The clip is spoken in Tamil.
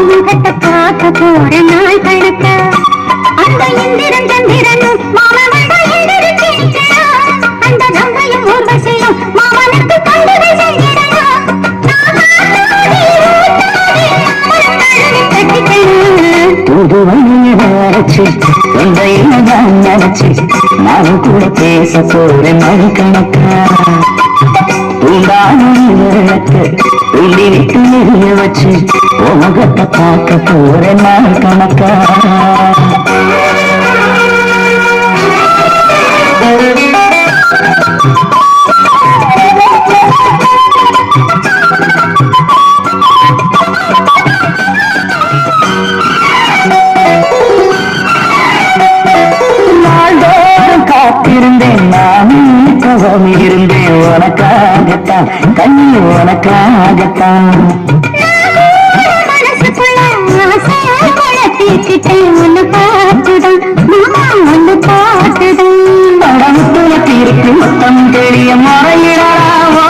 முகத்தை பார்க்க போற நாள் கணக்க அந்த இந்திரன் சந்திரனும் மாமனோட அந்த கங்கையும் ஊர்வசியும் மாமனுக்கு நினைச்சு கூட பேச போறேன் உண்டான விளக்கு விட்டு பார்க்க போறேன் நாள் கணக்கா காத்திருந்தேன் நானும் தவம் இருந்தேன். உனக்காகத்தான் கண்ணி உனக்காகத்தான். உன் முறையிடலாவோ